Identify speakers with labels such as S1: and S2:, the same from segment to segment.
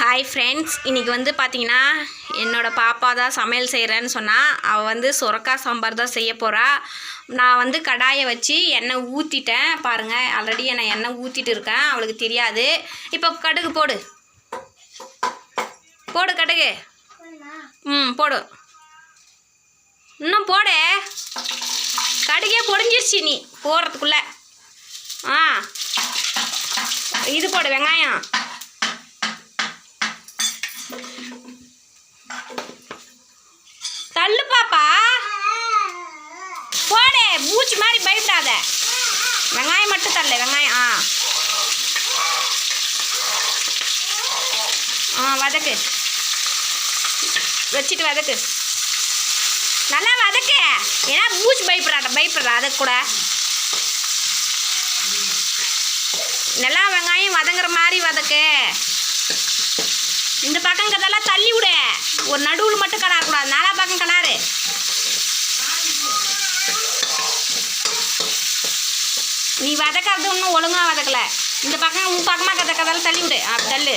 S1: Hi friends இன்றைக்கி வந்து பார்த்தீங்கன்னா என்னோடய பாப்பா தான் சமையல் செய்கிறேன்னு சொன்னால் அவள் வந்து சுரக்கா சாம்பார் தான் செய்ய போகிறா நான் வந்து கடாயை வச்சு எண்ணெய் ஊற்றிட்டேன் பாருங்கள் ஆல்ரெடி நான் எண்ணெய் ஊற்றிட்டு இருக்கேன். அவளுக்கு தெரியாது. இப்போ கடுகு போடு. போடு கடுகு. ம் போடு. இன்னும் போடு. கடுகே பொடிஞ்சிருச்சு நீ போடுறதுக்குள்ளே. ஆ. இது போடு வெங்காயம் தள்ளு பாப்பா போடு பூச்சி மாதிரி பயப்படாத. வெங்காயம் மட்டும் தரல வெங்காயம் ஆ. ஆ வதக்கு. வச்சுட்டு வதக்கு. நல்லா வதக்கு. ஏன்னா பூச்சி பயப்படாத பயப்படுறா அதை கூட. நல்லா வெங்காயம் வதங்குற மாதிரி வதக்கு. இந்த பக்கம் கதெல்லாம் தள்ளி விடு. ஒரு நடுவில் மட்டும் கலாரக்கூடாது நாலா பக்கம் கலாரு நீ வதக்கிறது இன்னும் ஒழுங்காக வதக்கல. இந்த பக்கம் உன் பக்கமாக கதை தள்ளி விடு. ஆ தள்ளு.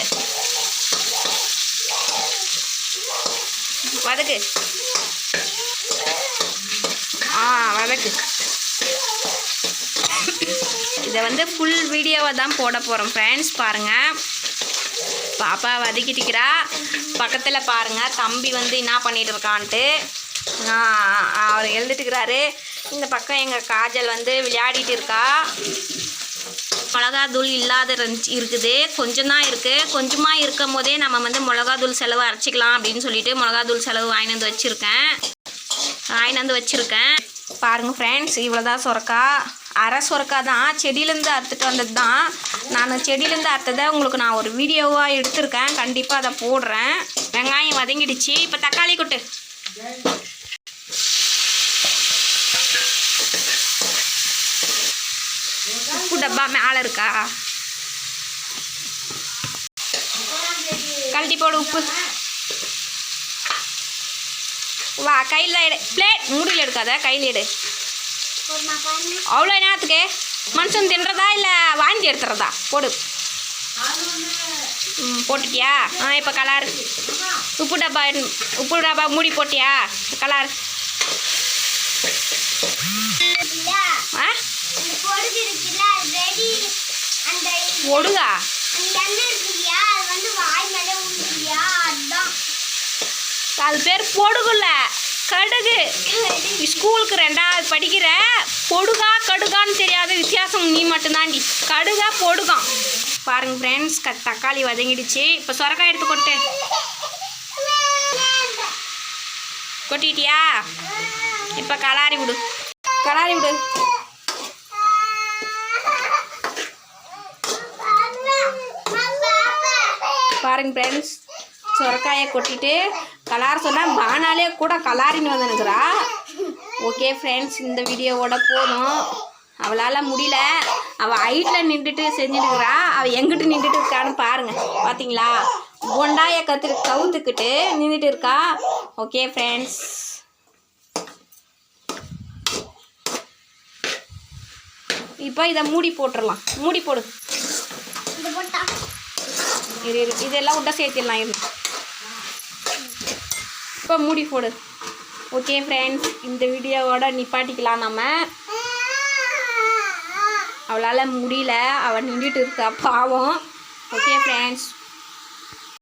S1: வதக்கு. ஆ வதக்கு. இதை வந்து ஃபுல் வீடியோவை தான் போட போகிறோம் ஃப்ரெண்ட்ஸ் பாருங்கள் பாப்பா வதக்கிட்டுக்கிறா பக்கத்தில் பாருங்கள் தம்பி வந்து என்ன பண்ணிட்டு இருக்கான்ட்டு? அவர் எழுதிட்டுக்கிறாரு இந்த பக்கம் எங்கள் காஜல் வந்து விளையாடிட்டு இருக்கா. மிளகாத்தூள் இல்லாத இருந்துச்சு இருக்குது. கொஞ்சம் தான் இருக்குது கொஞ்சமாக இருக்கும் போதே நம்ம வந்து மிளகாத்தூள் செலவு அரைச்சிக்கலாம் அப்படின்னு சொல்லிட்டு மிளகாத்தூள் செலவு வாங்கிட்டு வந்து வச்சுருக்கேன். வாங்கிட்டு வந்து வச்சுருக்கேன். பாருங்கள் ஃப்ரெண்ட்ஸ் இவ்வளோ தான் சுரக்கா. அரை சுரக்கா தான். செடியிலேருந்து அறுத்துட்டு வந்தது தான். நான் செடியிலேருந்து அறுத்ததை உங்களுக்கு நான் ஒரு வீடியோவாக எடுத்திருக்கேன். கண்டிப்பாக அதை போடுறேன். வெங்காயம் வதங்கிடுச்சு. இப்போ தக்காளி கொட்டு உப்பு டப்பா மேலே இருக்கா? கழட்டி போடு உப்பு. வா கையில் எடு. பிளேட் மூடியில் எடுக்காத கையில் எடு. அவ்வளோ நேரத்துக்கு மனுஷன் தின்றதா இல்லை வாங்கி எடுத்துறதா? போடு. ம் போட்டுட்டியா? ஆ இப்போ கலர் உப்பு டப்பா உப்பு டப்பா மூடி போட்டியா? கலர் ஆ
S2: பொடுகு இருக்குல்ல அது ரெடி இல்லையா அது
S1: பேர் பொடுகுல்ல கடுகு. ஸ்கூலுக்கு ரெண்டாவது படிக்கிற பொடுகா கடுகான்னு தெரியாத வித்தியாசம் நீ மட்டும்தாண்டி. கடுகா பொடுகாம் பாருங்க ஃப்ரெண்ட்ஸ் க தக்காளி வதங்கிடுச்சு. இப்போ சொரக்காய் எடுத்து கொட்டு. கொட்டிட்டியா? இப்போ கலாரி விடு. கலாரி விடு. பாருங்க ஃப்ரெண்ட்ஸ் சொரக்காயை கொட்டிட்டு கலார் சொன்னால் பானாலே கூட கலாரின்னு வந்துனுக்குறா ஓகே ஃப்ரெண்ட்ஸ் இந்த வீடியோவோட போதும். அவளால் முடியல. அவள் ஹைட்டில் நின்றுட்டு செஞ்சுட்டுக்கிறா அவள் எங்கிட்டு நின்றுட்டு இருக்கான்னு பாருங்கள் பார்த்தீங்களா பொண்டாயை கற்று கவுத்துக்கிட்டு நின்றுட்டு இருக்கா. ஓகே ஃப்ரெண்ட்ஸ் இப்போ இதை மூடி போட்டுடலாம் மூடி போடு. இரு இரு. இதெல்லாம் விட்டா சேர்த்திடலாம் இரு. இப்போ மூடி போடு. ஓகே ஃப்ரெண்ட்ஸ் இந்த வீடியோவோட நிப்பாட்டிக்கலாம் நம்ம. அவளால் முடியல. அவள் நின்றுட்டு இருக்கா பாவம். Okay friends